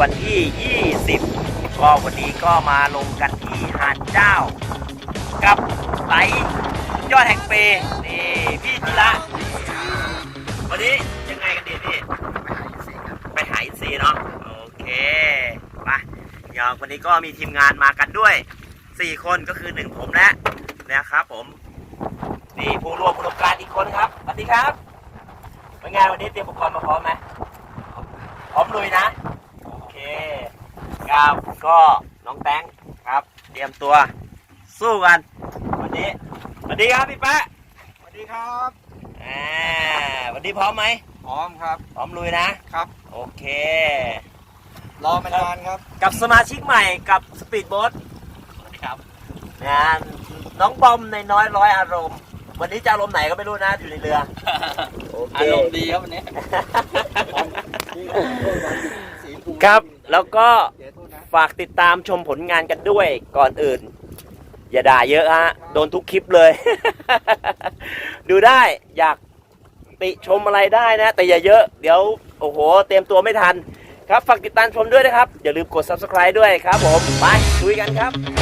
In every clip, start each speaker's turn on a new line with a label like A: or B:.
A: วันที่ 20 ก็วันนี้ก็มาลงกันที่หาดเจ้า กับไหลยอดแห่งเปนี่พี่จิระวันนี้ยังไงกันดีพี่ ไปหาอินซีเนาะโอเคไปเดี๋ยววันนี้ก็มีทีมงานมากันด้วย 4 คนก็คือหนึ่งผมและนะครับผม นี่ผู้ร่วมประสบการณ์อีกคนครับสวัสดีครับเป็นไงวันนี้เตรียมอุปกรณ์มาพร้อมไหมพร้อมลุยนะ ครับก็น้องแตงครับ เตรียมตัวสู้กัน วันนี้สวัสดีครับพี่แป๊ะ
B: สวัสดีครับ
A: อ่าวันนี้พร้อมไหม
B: พร้อมครับ
A: พร้อมลุยนะ
B: ครับ
A: โอเค
B: รอมานานครับ
A: กับสมาชิกใหม่กับสปีดโบ๊ทสวัสดีครับงานน้องบอมในน้อยร้อยอารมณ์ วันนี้จะอารมณ์ไหนก็ไม่รู้นะอยู่ในเรือโอเค
B: อารมณ์ดีครับวันนี้
A: ครับ แล้วก็ ฝากติดตามชมผลงานกันด้วยก่อนอื่น อย่าด่าเยอะฮะโดนทุกคลิปเลย ดูได้อยากติชมอะไรได้นะ แต่อย่าเยอะเดี๋ยวโอ้โห เตรียมตัวไม่ทัน ครับฝากติดตามชมด้วยนะครับ อย่าลืมกด subscribe ด้วยครับผม ไปคุยกันครับ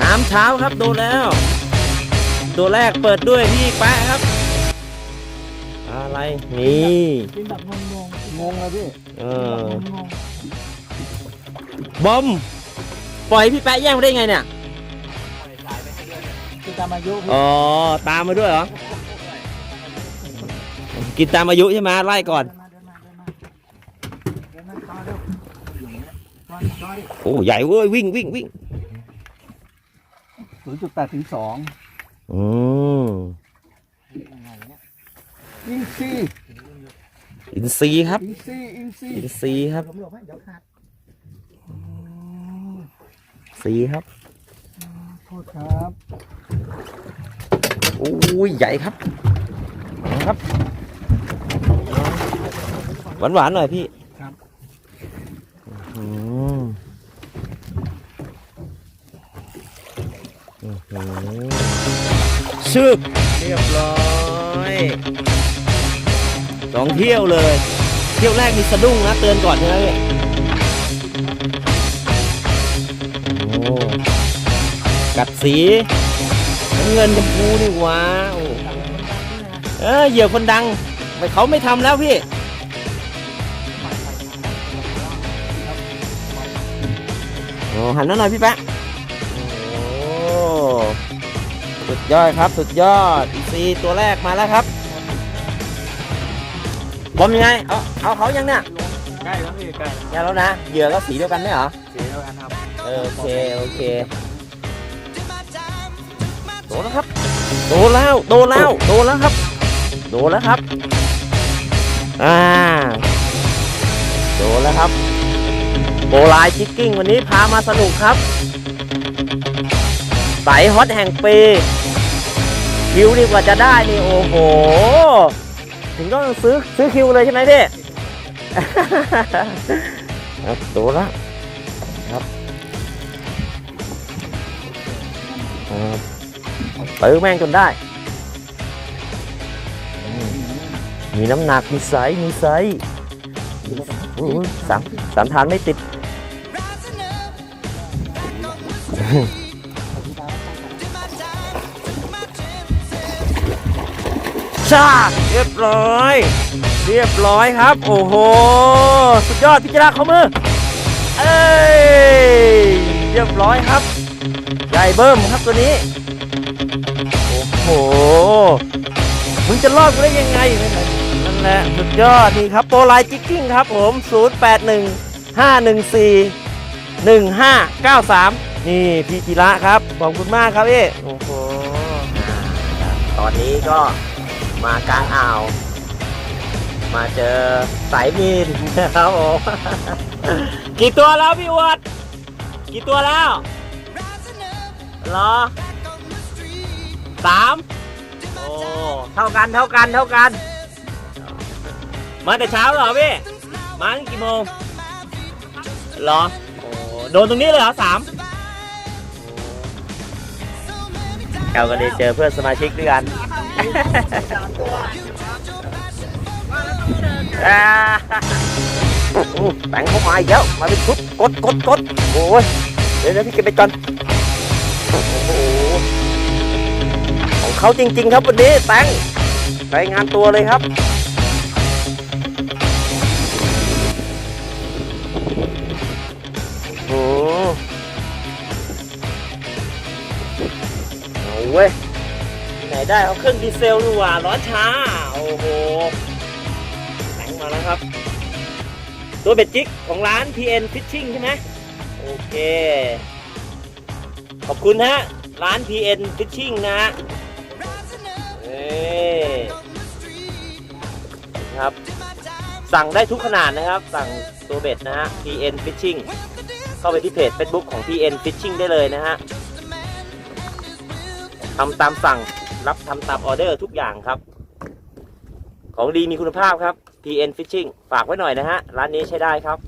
A: น้ำเช้าครับโดนแล้ว ตัวแรกเปิดด้วยพี่แปะครับ อะไร นี่
B: เป็นแบบงงงงงเลยพี่
A: เออบอม ปล่อยพี่แปะแย่งมาได้ไงเนี่ย
B: คือตามอายุพี่
A: อ๋อ ตามมาด้วยเหรอ กินตามอายุใช่ไหมไล่ก่อน
B: เดินมาเดินมาเดินมาเดินมาต่อเร็วอยู่อย่างเงี้ยต่อต่อดิ
A: โอ้ใหญ่เว้ยวิ่งวิ่งวิ่ง
B: ศูนย์จุดแปดถึงสอง
A: อืม
B: อินซี
A: อินซีย์ครับ
B: อินซีอินซี
A: อินซีย์ครับ
B: ผมหลบให้เดี๋ยวขาด
A: ซีย์ครับ
B: โทษครับ
A: โอ้ยใหญ่ครับนะครับ หวานหวานๆหน่อยพี่
B: ครับ
A: อืมอื้อหือ ชึบเรียบร้อยสองเที่ยวเลย เที่ยวแรกมีสะดุ้งนะเตือนก่อนใช่ไหมพี่โอ้กัดสีน้ำเงินชมพูนี่ว้าวเออเหยื่อคนดังไม่เขาไม่ทำแล้วพี่โอ้หันหน่อยพี่แป๊ะ สุดยอดครับ สุดยอดอีซีตัวแรกมาแล้วครับบอมยังไง เอาเอาเขายังเนี่ย
B: ใกล้แล้วพี่ใกล้
A: ยังแล้วนะ เหยื่อก็สีเดียวกันไหมเหรอ
B: สีแล้วกันครับ
A: เออโอเค โอเค โดนแล้วครับ โดนแล้ว โดนแล้ว โดนแล้วครับ โดนแล้วครับ อ่า โดนแล้วครับ โบรายชิกกิ้งวันนี้พามาสนุกครับไตฮอตแห่งปี คิวดีกว่าจะได้นี่โอ้โห ถึงต้องซื้อซื้อคิวเลยใช่ไหมพี่ ครับดนแล้วครับครับตื้อแม่งจนได้ มีน้ำหนัก มีไซส์มีไซส์สามสามฐานไม่ติด ชาเรียบร้อย เรียบร้อยครับ โอ้โห สุดยอดพิจารณาเขามือ เอ้ย เรียบร้อยครับ ใหญ่เบิ้มครับตัวนี้ โอ้โห มึงจะรอดกูได้ยังไงนั่นแหละ สุดยอดนี่ครับ โปรไลจิกกิ้งครับผม 081 514 1593 นี่พี่จิระครับ ขอบคุณมากครับพี่โอ้โห ตอนนี้ก็ มากลางอ่าว มาเจอสายมีนนะครับผมกี่ตัวแล้วพี่อวด กี่ตัวแล้วเหรอสามโอ้เท่ากันเท่ากันเท่ากัน มาแต่เช้าเหรอพี่ มากี่โมงเหรอโอ้โดนตรงนี้เลยเหรอสาม เราก็ได้เจอเพื่อนสมาชิกด้วยกันแต่งเข้ามาอีกแล้วมาเป็นชุดกดกดกดโอ้ยเดี๋ยวนะพี่เก็บไปก่อนโอ้โหของเขาจริง ๆ ครับวันนี้แตงรายงานตัวเลยครับ เว้ยไหนได้เอาเครื่องดีเซลดีกว่าร้อนช้า โอ้โหแต่งมาแล้วครับ ตัวเบ็ดจิกของร้าน PN Fishing ใช่ไหมโอเค ขอบคุณฮะ ร้าน PN Fishing นะฮะเอ้ครับ สั่งได้ทุกขนาดนะครับ สั่งตัวเบ็ดนะฮะ PN Fishing เข้าไปที่เพจ Facebook ของ PN Fishing ได้เลยนะฮะ ทำตามสั่งรับทำตามออเดอร์ทุกอย่างครับ ของดีมีคุณภาพครับ PN Fishing ฝากไว้หน่อยนะฮะ ร้านนี้ใช้ได้ครับ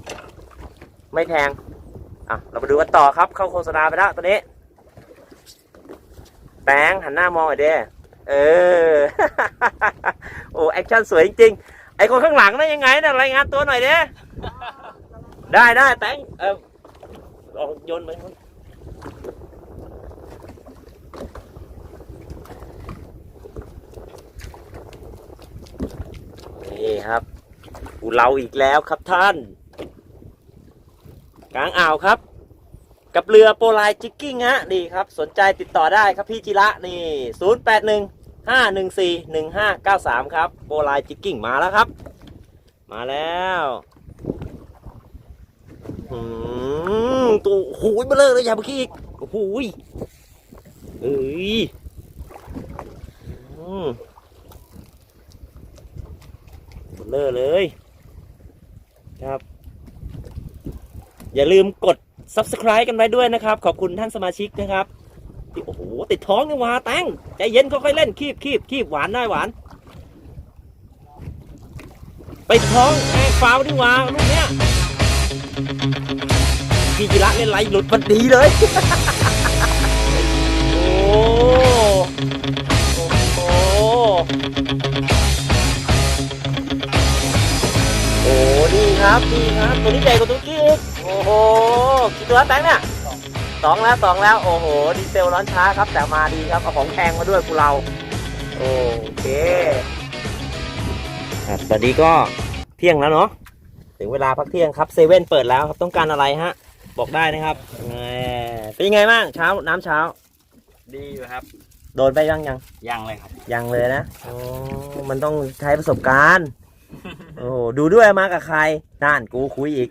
A: ไม่แพง อะ เรามาดูกันต่อครับ เข้าโฆษณาไปแล้วตัวนี้แปงหันหน้ามองหน่อยเด้เออ โอ้แอคชั่นสวยจริงๆ ไอคนข้างหลังนั่นยังไงนะรายงานตัวหน่อยเด้ได้ได้แตงเออลองโยนไป นี่ครับอูเราอีกแล้วครับท่าน กลางอ่าวครับ กับเรือโปรไลจิกกิ้งฮะนี่ครับ สนใจติดต่อได้ครับพี่จิระนี่0 8 1 5 1 4 1 5 9 3ครับโปรไลจิกกิ้งมาแล้วครับ มาแล้วอืมตัวโอ้โหูยเบลอเลยอย่าเมื่อกี้อีกโอ้ยเอ้ยอืม เลอเลยครับ อย่าลืมกด subscribe กันไว้ด้วยนะครับ ขอบคุณท่านสมาชิกนะครับที่โอ้โหติดท้องนี่หว่าแตงใจเย็นค่อยๆเล่นคีบคีบคีบหวานได้หวานไปท้องแองฟาวดีกว่าลูกเนี้ยพี่จิระเล่นไรหลุดมันดีเลย โอ้โอ้โห ครับนี่ครับตัวนี้ใหญ่กว่าตัวกี้อีกโอ้โหกี่ตัวแตงเนี่ยสองแล้วสองแล้วโอ้โหดีเซลร้อนช้าครับแต่มาดีครับเอาของแพงมาด้วยพวกเราโอเคครับตอนนี้ก็เที่ยงแล้วเนาะถึงเวลาพักเที่ยงครับเซเว่นเปิดแล้วครับต้องการอะไรฮะ บอกได้นะครับแหมเป็นยังไงบ้างเช้าน้ำเช้า
B: ดีอยู่ครับ
A: โดนไปยังยัง
B: ยังเลยครับ
A: ยังเลยนะโอ้มันต้องใช้ประสบการณ์ โอ้ดูด้วยมากับใครน่านกูคุยอีก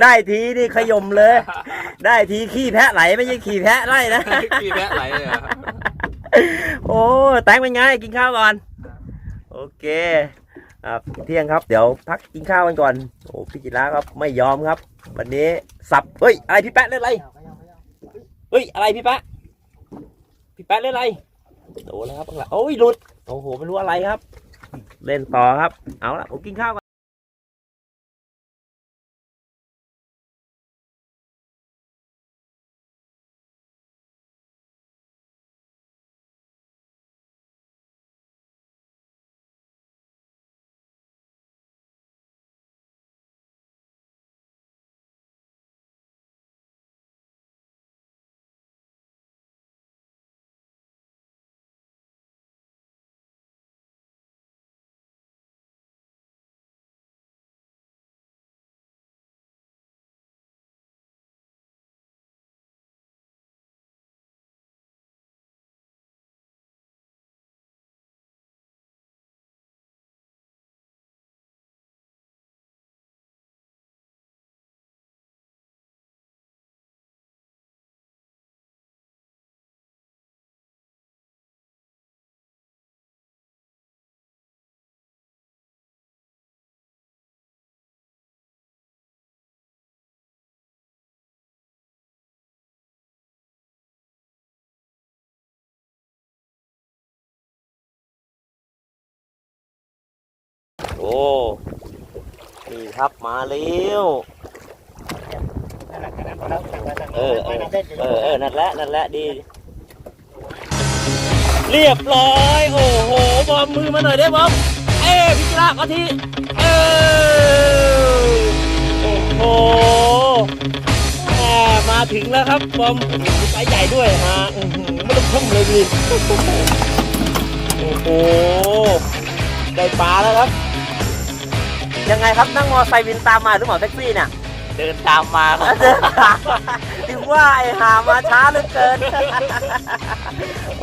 A: ได้ทีนี่ขยมเลย ได้ทีขี้แพะไหลไม่ใช่ขี่แพะไล่นะ
B: กี่แวะไหลเลยครับ
A: โอ้แตงเป็นไงกินข้าวก่อน โอเคครับเที่ยงครับ เดี๋ยวพักกินข้าวกันก่อน โอ้พี่จิระครับไม่ยอมครับ วันนี้สับเฮ้ยอะไรพี่แป๊ะเล่นอะไรเฮ้ยอะไรพี่แป๊ะพี่แป๊ะเล่นอะไรโดนแล้วครับข้างหลังโอ้ยหลุดโอ้โหไม่รู้อะไรครับ เล่นต่อครับ เอาละผมกินข้าวก่อน นี่ครับมาเร็ว
B: นั่นแล้ว
A: เออเออ
B: เอ
A: อเออนั่นแหละนั่นแหละดี เรียบร้อย โอ้โหบอมมือมาหน่อยได้บอมเอ้พิจารณาทีเออโอ้โหแหมมาถึงแล้วครับบอมไซส์ใหญ่ด้วยฮะไม่ต้องพุ่มเลยดิโอ้โหได้ปลาแล้วครับ ยังไงครับนั่งมอไซค์วินตามมาหรือเปล่าแท็กซี่เนี่ย
B: เดินตามมาครับ
A: เดินทางมาถึงว่าไอ้หามาช้าเหลือเกิน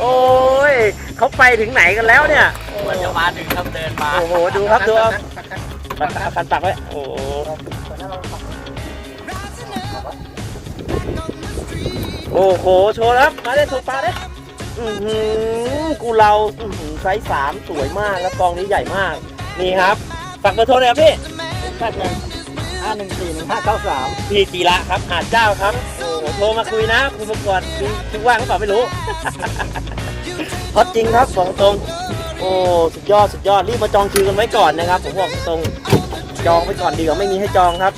A: โอ้ยเขาไปถึงไหนกันแล้วเนี่ย
B: มันจะมาถึงครับเดินมา
A: โอ้โหดูครับดูครับปักปักปักปักไว้โอ้โหโอ้โห โชว์แล้วมาได้โชว์ปลาได้อือหือกูเราอื้อหือไซส์สามสวยมากแล้วกองนี้ใหญ่มาก นี่ครับ ฝากเบอร์โทรเลยครับพี่
B: แป๊บนึงห้าหนึ่งสี่หนึ่งห้าเก้าสาม
A: พี่จีระครับหาดเจ้าครับโอ้โหโทรมาคุยนะคุณประกวดคือคือว่างหรือเปล่าไม่รู้ ฮอตจริงครับบอกตรง โอ้สุดยอดสุดยอดรีบมาจองคิวกันไว้ก่อนนะครับ ผมบอกตรงจองไว้ก่อนดีกว่าไม่มีให้จองครับ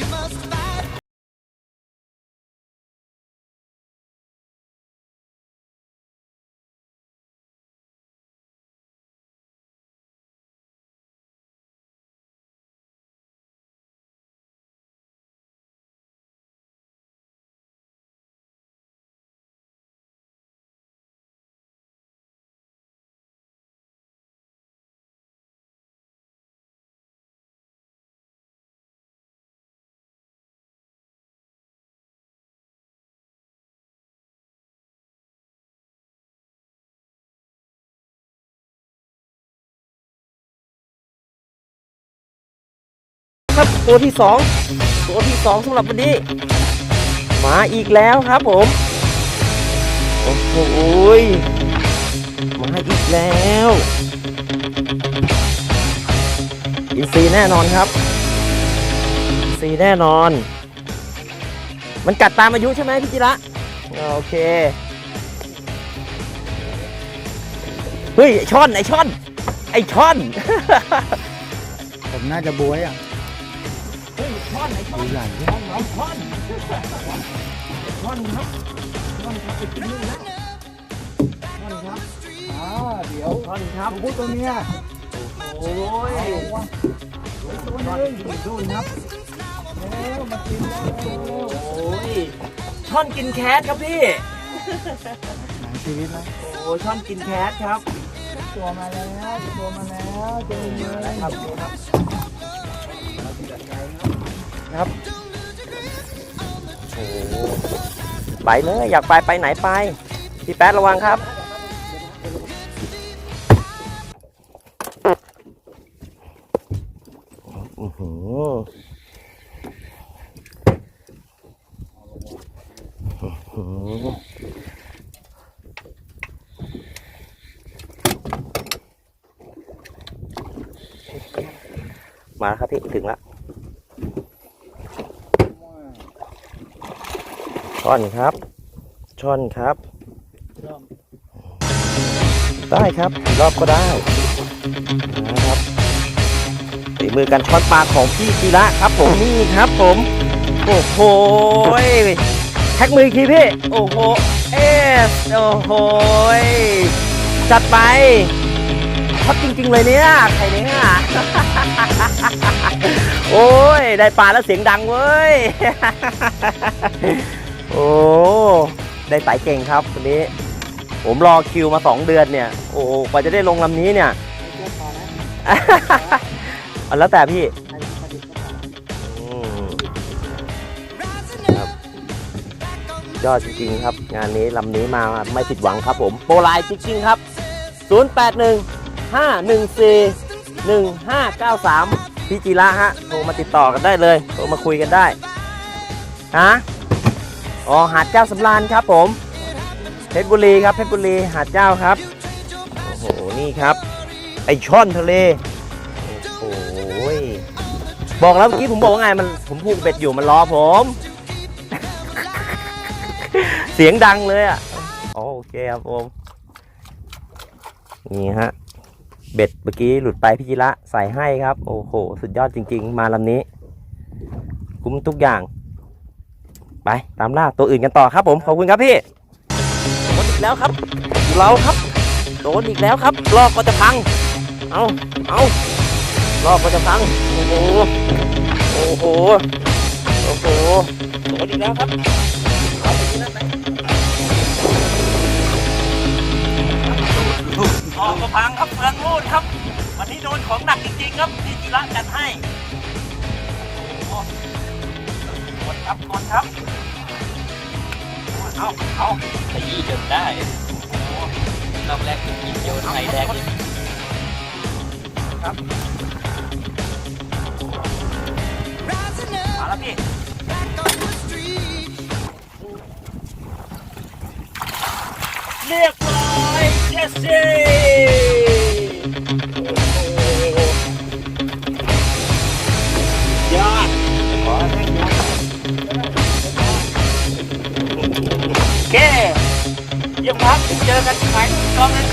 A: ครับ ตัวที่สองตัวที่สองสำหรับวันนี้ มาอีกแล้วครับผม โอ้โหมาอีกแล้วอินซีแน่นอนครับอินซีแน่นอน มันกัดตามอายุใช่ไหมพี่จิระโอเคเฮ้ยไอช่อนไอช่อน ไอช่อน
B: ผมน่าจะบวยอะ
A: เฮ้ยช่อนไอช่อน
B: ดูใหญ่ด้วย
A: ช่อนไอช่อนช่อนครับช่อนครับไปกินนี่นะช่อนครับ
B: อ่าเดี๋ยว
A: ช่อนครับ
B: พูดตัวเนี้ย
A: โอ้ย
B: ตัว
A: นึ
B: ง
A: กินดุนครับ
B: แล้วมากินแล้ว
A: โอ้ยช่อนกินแคทครับพี่
B: หนังชีวิตนะ
A: โอ้ยช่อนกินแคทครับ
B: ตัวมาแล้วตัวมาแล้วตัวนี้
A: ครับ ครับโอ้ไปเลยอยากไปไปไหนไปพี่แป๊ดระวังครับ อื้อหืออื้อหือมาแล้วครับพี่ถึงแล้ว ช่อนครับ ช่อนครับ ได้ครับ รอบก็ได้นะครับฝีมือการช้อนปลาของพี่จีระครับผมนี่ครับผม โอ้โหแท็กมืออีพี่ โอ้โห เอส โอ้โห จัดไปชอบจริง ๆ เลยเนี่ยใครเนี่ยโอ้ย ได้ปลาแล้วเสียงดังเว้ย โอ้ได้สายเก่งครับวันนี้ ผมรอคิวมา 2 เดือนเนี่ย โอ้โหกว่าจะได้ลงลำนี้เนี่ยเอาแล้วแต่พี่อืมครับยอดจริงๆครับ งานนี้ลำนี้มาไม่ผิดหวังครับผมโปรไลน์จริงๆครับ 081 514 1593 พี่จีระฮะโทรมาติดต่อกันได้เลยโทรมาคุยกันได้ฮะ อ๋อหาดเจ้าสำราญครับผมเพชรบุรีครับเพชรบุรีหาดเจ้าครับโอ้โหนี่ครับ ไอช่อนทะเลโอ้โหยบอกแล้วเมื่อกี้ผมบอกว่าไงมันผมผูกเบ็ดอยู่มันรอผม เสียงดังเลยอะโอเคครับผมนี่ฮะเบ็ดเมื่อกี้หลุดไปพี่จิระใส่ให้ครับ โอ้โห สุดยอดจริง ๆ มาลำนี้ คุ้มทุกอย่าง ไปตามล่าตัวอื่นกันต่อครับผมขอบคุณครับพี่โดนอีกแล้วครับ เราครับ โดนอีกแล้วครับลอกก็จะพัง เอาเอาลอกก็จะพังโอ้โหโอ้โหโอ้โหโดนอีกแล้วครับเอาไปที่นั่นไปลอกก็พังครับเฟืองรูดครับ วันนี้โดนของหนักจริงๆครับพี่จิระจัดให้ ครับกดครับ เอาเอา
C: ขยี้จนได้รอบแรกคือกินโยนไข่แดงเลย
A: มาแล้วพี่เรียบร้อยเจสซี่ จอกันขายกองนั้น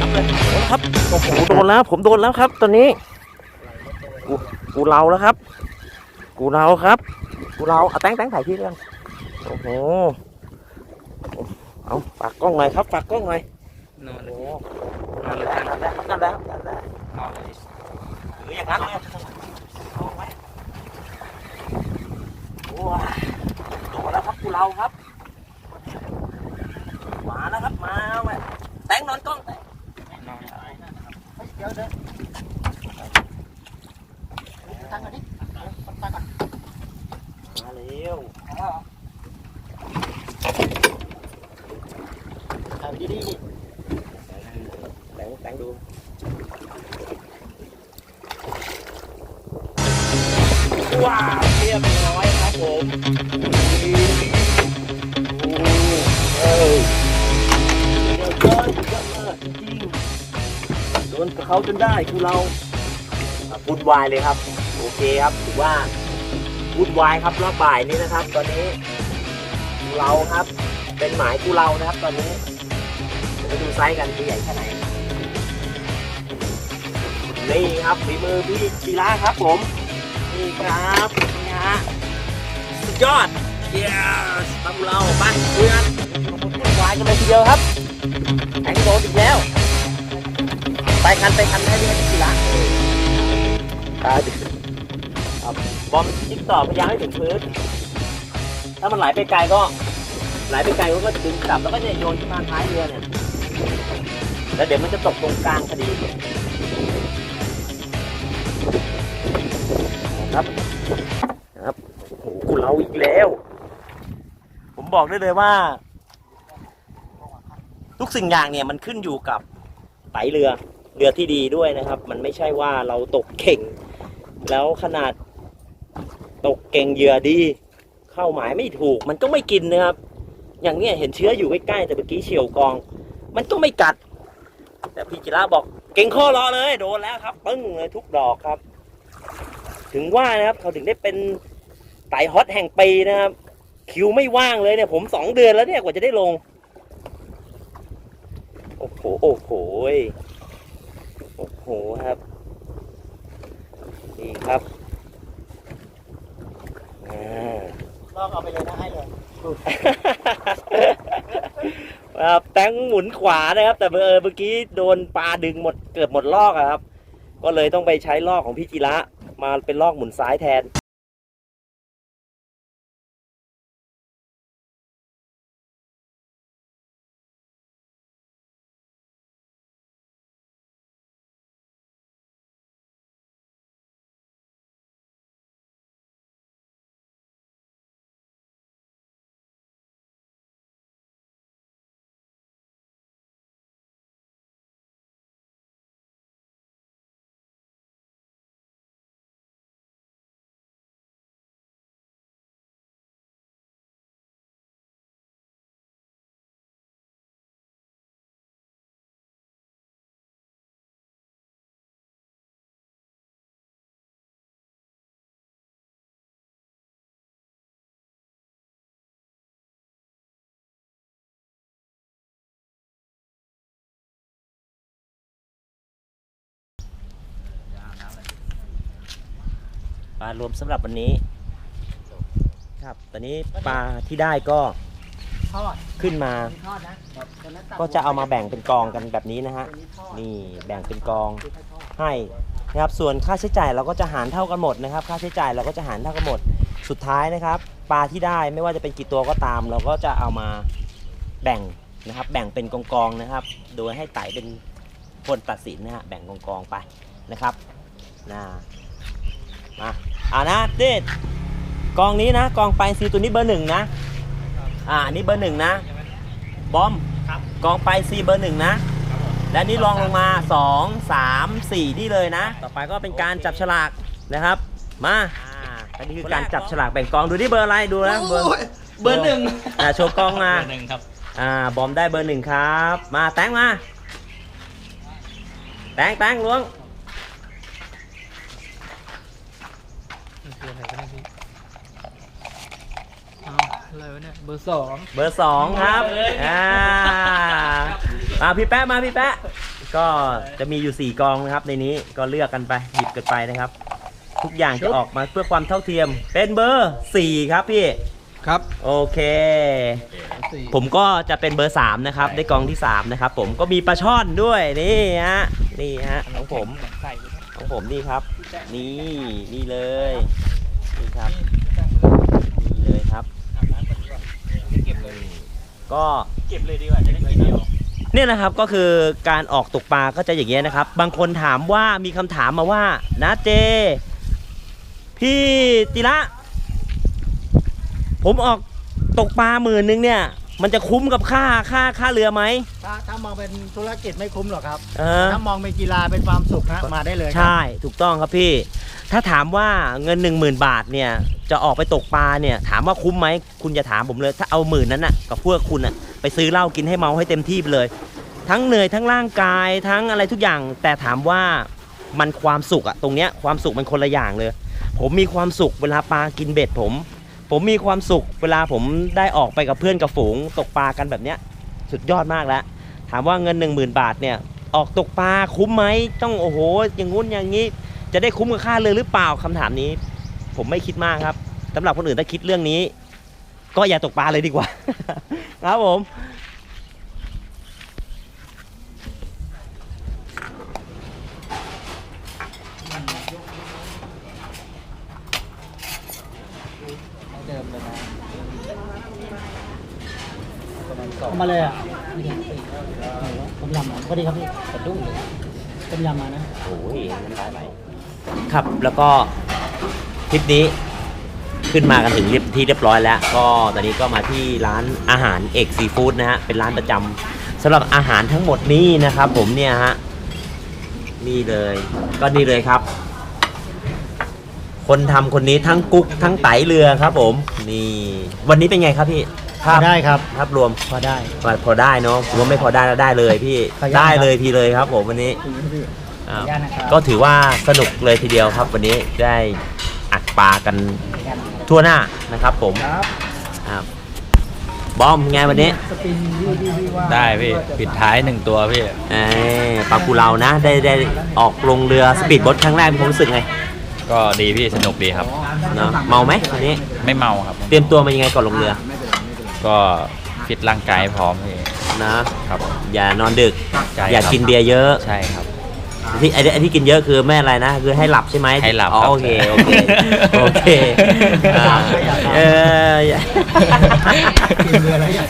A: ทำเลยครับโอ้โหโดนแล้วผมโดนแล้วครับ ตอนนี้ กูกูเราแล้วครับ กูเราครับ กูเราเอาแต้งแต้งถ่ายที่เรื่องโอ้โหเอาฝากกล้องหน่อยครับฝากกล้องหน่อย
C: นอนเลย
A: นอนแหละนั่นแหละนั่นแหละนั่นแหละ
C: เอาเลย
A: หรืออย่างนั้นเลยเอาไว้โอ้ยโดนแล้วครับกูเราครับ มาแล้วครับมาแม่แตงนอนกล้องแตง
C: นอน
B: เดี๋ยวเดี๋ยวตั้งก่อนดิตั้งก่อน
A: มาเร็ว เขาจนได้คือเราวุ่นวายเลยครับ โอเคครับถือว่าวุ่นวายครับรอบบ่ายนี้นะครับ ตอนนี้กูเราครับ เป็นหมายกูเรานะครับ ตอนนี้เดี๋ยวไปดูไซส์กันที่ใหญ่แค่ไหนนี่ครับฝีมือพี่จีระครับผมนี่ครับนี่ฮะสุดยอดเย้ตามเราไปดูกันวุ่นวายกันเลยทีเดียวครับแองโดนอีกแล้ว ไปคันไปคันให้พี่จีระตาดิครับบอมจิ๊กต่อพยายามให้ถึงพื้น ถ้ามันไหลไปไกลก็ ไหลไปไกลก็ดึงกลับแล้วก็จะโยนขึ้นมาท้ายเรือเนี่ยแล้วเดี๋ยวมันจะตกตรงกลางพอดีครับครับโอ้โหกูเราอีกแล้ว ผมบอกได้เลยว่า ทุกสิ่งอย่างเนี่ยมันขึ้นอยู่กับไตเรือ เรือที่ดีด้วยนะครับ มันไม่ใช่ว่าเราตกเข่ง แล้วขนาดตกเก่งเหยื่อดี เข้าหมายไม่ถูก มันก็ไม่กินนะครับ อย่างเนี้ยเห็นเชื้ออยู่ใกล้ๆแต่เมื่อกี้เฉียวกอง มันก็ไม่กัด แต่พี่จิระบอกเก่งข้อรอเลย โดนแล้วครับปึ้งเลยทุกดอกครับ ถึงว่านะครับเขาถึงได้เป็นไต่ฮอตแห่งปีนะครับ คิวไม่ว่างเลยเนี่ย ผมสองเดือนแล้วเนี่ยกว่าจะได้ลง โอ้โห โอ้โห โอ้โหครับ นี่ครับอ่า
B: ลองเอาไปเลยนะให้เลย
A: ครับแตงหมุนขวานะครับ แต่เออเมื่อกี้โดนปลาดึงหมดเกือบหมดลอกอะครับ ก็เลยต้องไปใช้ลอกของพี่จิระมาเป็นลอกหมุนซ้ายแทน ปลารวมสำหรับวันนี้ ครับ ตอนนี้ปลาที่ได้ก็
B: ทอด
A: ขึ้นมา
B: มีทอดนะตอนนั้นตัด
A: ก็จะเอามาแบ่งเป็นกองกันแบบนี้นะฮะ
B: ตัวนี้ทอด
A: นี่แบ่งเป็นกอง
B: คือให้ทอด
A: ให้นะครับส่วนค่าใช้จ่ายเราก็จะหารเท่ากันหมดนะครับ ค่าใช้จ่ายเราก็จะหารเท่ากันหมด สุดท้ายนะครับ ปลาที่ได้ไม่ว่าจะเป็นกี่ตัวก็ตาม เราก็จะเอามาแบ่งนะครับ แบ่งเป็นกองๆนะครับ โดยให้ไต่เป็นคนตัดสินนะฮะแบ่งกองๆไปนะครับนะมาเอานะเด็ดกองนี้นะกองไปซีตัวนี้เบอร์หนึ่งนะอ่าอันนี้เบอร์หนึ่งนะบอมกองไปซีเบอร์หนึ่งนะ และนี่ลองลงมา2 3 4นี่เลยนะ ต่อไปก็เป็นการจับฉลากนะครับมาอ่าอันนี้คือการจับฉลากแบ่งกองดูที่เบอร์อะไรดูนะเบอร์เบอร์หนึ่งอ่าโชว์กองมา
C: เบอร์หนึ่งครับ
A: อ่าบอมได้เบอร์หนึ่งครับ มาแตงมาแตงแตงล้วง
B: อะไรวะเนี่ยเบอร์สอง
A: เบอร์สองครับอ่ามาพี่แป๊ะมาพี่แป๊ะก็จะมีอยู่ 4 กองนะครับ ในนี้ก็เลือกกันไปหยิบกันไปนะครับ ทุกอย่างจะออกมาเพื่อความเท่าเทียม เป็นเบอร์ 4 ครับพี่
B: ครับ
A: โอเคผมก็จะเป็นเบอร์ 3 นะครับ ได้กองที่ 3 นะครับ ผมก็มีปลาช่อนด้วยนี่ฮะนี่ฮะของผมของผมนี่ครับ นี่นี่เลยนี่ครับนี่เลยครับ ก็
C: เก็บเลยดีกว่าจะได้กินเดียว
A: เนี่ยนะครับก็คือการออกตกปลาก็จะอย่างเงี้ยนะครับ บางคนถามว่ามีคำถามมาว่านะเจ พี่ติระผมออกตกปลาหมื่นนึงเนี่ย มันจะคุ้มกับค่าค่าค่าเรือไหม
B: ถ้าถ้ามองเป็นธุรกิจไม่คุ้มหรอกครับ
A: เออ
B: ถ้ามองเป็นกีฬาเป็นความสุขนะมาได้เลยครับ
A: ใช่ถูกต้องครับพี่ ถ้าถามว่าเงิน 1 0,000 บาทเนี่ย จะออกไปตกปลาเนี่ย ถามว่าคุ้มไหม คุณจะถามผมเลย ถ้าเอาหมื่นนั้นน่ะกับพวกคุณน่ะไปซื้อเหล้ากินให้เมาให้เต็มที่ไปเลย ทั้งเหนื่อยทั้งร่างกายทั้งอะไรทุกอย่าง แต่ถามว่ามันความสุขอะตรงเนี้ยความสุขมันคนละอย่างเลย ผมมีความสุขเวลาปลากินเบ็ดผม ผมมีความสุขเวลาผมได้ออกไปกับเพื่อนกับฝูงตกปลากันแบบเนี้ยสุดยอดมากแล้ว ถามว่าเงิน 1 0,000 บาทเนี่ยออกตกปลาคุ้มไหมต้องโอ้โหอย่างงู้นอย่างนี้ จะได้คุ้มกับค่าเรือหรือเปล่าคำถามนี้ ผมไม่คิดมากครับสำหรับคนอื่นถ้าคิดเรื่องนี้ ก็อย่าตกปลาเลยดีกว่า ครับผม
B: เดิมเลยนะเอามาเลยอะต้มยำมาสวัสดีครับพี่กระดุ้งเลยต้มยำมานะ
A: โอ้ยน้ำลายไหล ครับ แล้วก็ทริปนี้ขึ้นมากันถึงเรียบที่เรียบร้อยแล้ว ก็ตอนนี้ก็มาที่ร้านอาหารเอกซีฟู้ดนะฮะเป็นร้านประจำสำหรับอาหารทั้งหมดนี้นะครับ ผมเนี่ยฮะนี่เลย ก็นี่เลยครับ คนทำคนนี้ทั้งกุ๊กทั้งไตเรือครับ ผม นี่ วันนี้เป็นไงครับพี่
B: พอได้ครับ
A: ภาพรวม
B: พอได้
A: พอพอได้เนาะผมว่าไม่พอได้แล้วได้เลยพี่
B: ขออนุญาต
A: ได้เลยทีเลยครับผมวันนี้
B: พี่
A: อ่า
B: ขออนุญาตนะครับ
A: ก็ถือว่าสนุกเลยทีเดียวครับ วันนี้ได้อัดปลากันทั่วหน้านะครับ ผม
B: ครับ
A: ครับบอมไงวันนี้
B: สปินที่ที่ที่ว่า
C: ได้พี่ปิดท้ายหนึ่งตัวพี่
A: เอ้ยปลากูเรานะ ได้ได้ออกลงเรือสปีดโบ๊ทครั้งแรกมีความรู้สึกไง
C: ก็ดีพี่สนุกดีครับ
A: เนาะเมาไหมวันนี้
C: ไม่เมาครับ
A: เตรียมตัวมายังไงก่อนลงเรือ
C: ก็ฟิตร่างกายให้พร้อมพี่
A: นะครับอย่านอนดึก
C: ใช่
A: อย่า
C: ครับ
A: กินเบียร์เยอะ
C: ใช่ครับ
A: ที่ไอ้ที่ไอ้ที่กินเยอะคือไม่อะไรนะ คือให้หลับใช่ไหม
C: ให้หลับ
A: อ๋อ
C: ครับ
A: โอเคโอเคโอเคอ่าเอออย่า
B: กินเรือแล้วอยาก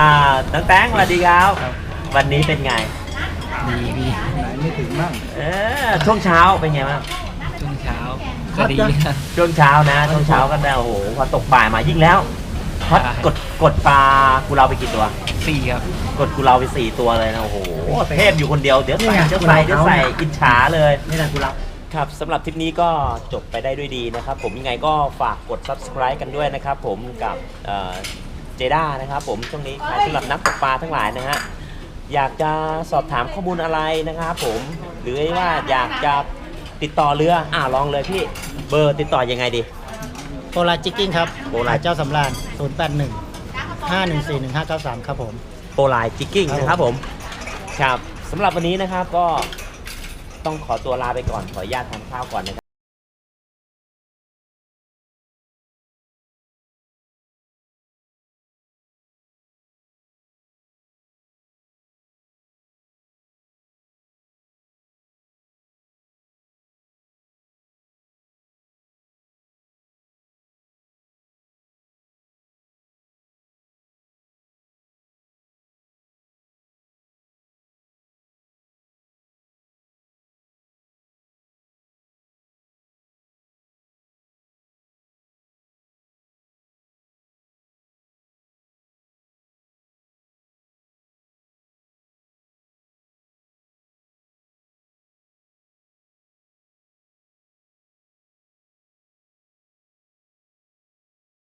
A: อ่าน้องแตงสวัสดีครับ วันนี้เป็นไง
B: ดีดีไหนไม่ถึงมั่ง
A: เออช่วงเช้าเป็นไงบ้าง
C: ช่วงเช้า
B: ก็ดีครับ
A: ช่วงเช้านะช่วงเช้าก็ได้โอ้โหพอตกบ่ายมายิ่งแล้ว พัดกดกดปลากูเราไปกี่ตัว
C: สี่ครับ
A: กดกูเราไปสี่ตัวเลยนะโอ้โหเทพอยู่คนเดียวเดี๋ยวใส่
B: นี่ไง
A: เดี๋ยวใส่
B: กูเรา
A: เดี๋ยวใส่อิจฉาเลย
B: นี่แหละกูรับ
A: ครับสำหรับทริปนี้ก็จบไปได้ด้วยดีนะครับ ผมยังไงก็ฝากกด subscribe กันด้วยนะครับ ผมกับเจด้านะครับผมช่วงนี้ใครสำหรับนักตกปลาทั้งหลายนะฮะอยากจะสอบถามข้อมูลอะไรนะครับผมหรือว่าอยากจะติดต่อเรืออ่าลองเลยพี่เบอร์ติดต่อยังไงดี
B: โปรลาจิกกิ้งครับ
A: โปรลา
B: เจ้าสำราญ081 514 1593 ครับผม
A: โปรไลจิกกิ้ง
B: ครับ
A: นะครับผม ครับสำหรับวันนี้นะครับก็ต้องขอตัวลาไปก่อนขออนุญาตทานข้าวก่อนนะครับ